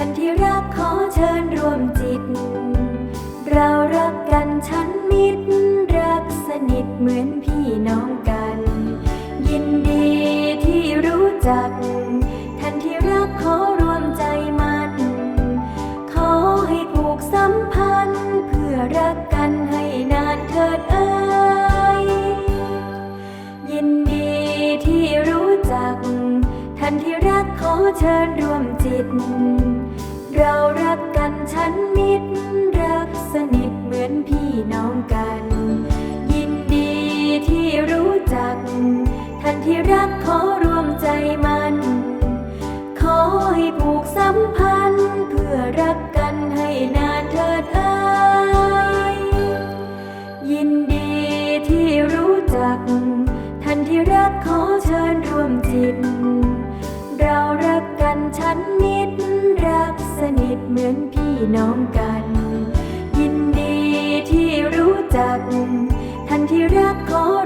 ท่านที่รักขอเชิญรวมจิต เรารักกันชั้นมิตร รักสนิทเหมือนพี่น้องกัน ยินดีที่รู้จัก ท่านที่รักขอรวมใจมัน ขอให้ผูกสัมพันธ์เพื่อรักกัน ท่านที่รักขอเชิญร่วมจิต เรารักกันฉันมิตรรักสนิทเหมือนพี่น้องกัน ยินดีที่รู้จัก ท่านที่รักขอรวมใจมัน ขอให้ผูกสัมพันธ์ เพื่อรักกันให้นานเถิดเอ่ยยินดีที่รู้จัก ท่านที่รักขอเชิญร่วมจิต สนิทเหมือนพี่น้องกัน ยินดีที่รู้จัก ท่านที่รักขอ